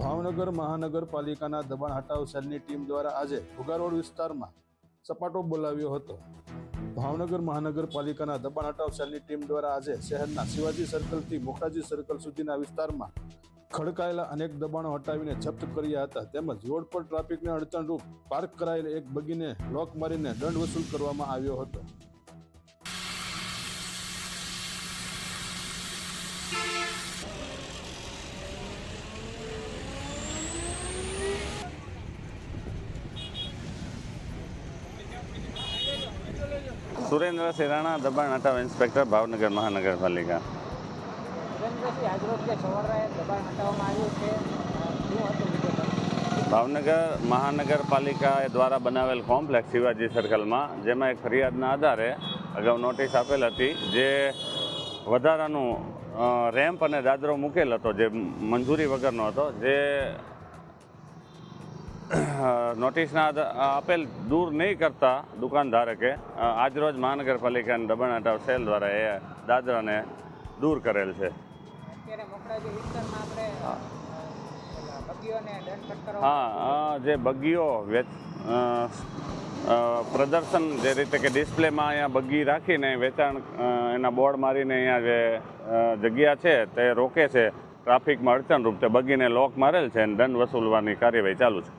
ભાવનગર મહાનગરપાલિકાના દબાણ હટાવ સેલની ટીમ દ્વારા આજે ભુગારોડ વિસ્તારમાં સપાટો બોલાવ્યો હતો. ભાવનગર મહાનગરપાલિકાના દબાણ હટાવ સેલની ટીમ દ્વારા આજે શહેરના શિવાજી સર્કલથી મોખાજી સર્કલ સુધીના વિસ્તારમાં ખડકાયેલા અનેક દબાણો હટાવીને જપ્ત કર્યા હતા. તેમજ રોડ પર ટ્રાફિકને અડચણરૂપ પાર્ક કરાયેલ એક બગીને લોક મારીને દંડ વસૂલ કરવામાં આવ્યો હતો. સુરેન્દ્ર સિરાણા દબાણ હટાવ ઇન્સ્પેક્ટર ભાવનગર મહાનગરપાલિકા. ભાવનગર મહાનગરપાલિકા દ્વારા બનાવેલ કોમ્પ્લેક્સ શિવાજી સર્કલમાં, જેમાં એક ફરિયાદના આધારે અગાઉ નોટિસ આપેલ હતી જે વધારાનું રેમ્પ અને દાદરો મૂકેલ હતો, જે મંજૂરી વગરનો હતો, જે નોટિસના આપેલ દૂર નહીં કરતા દુકાનધારકે આજરોજ મહાનગરપાલિકાના દબાણ હટાવ સેલ દ્વારા એ દાદરાને દૂર કરેલ છે. હા જે બગીઓ પ્રદર્શન જે રીતે કે ડિસ્પ્લેમાં અહીંયા બગી રાખીને વેચાણ એના બોર્ડ મારીને અહીંયા જે જગ્યા છે તે રોકે છે. ટ્રાફિકમાં અડચણરૂપ તે બગીને લોક મારેલ છે અને દંડ વસૂલવાની કાર્યવાહી ચાલુ છે.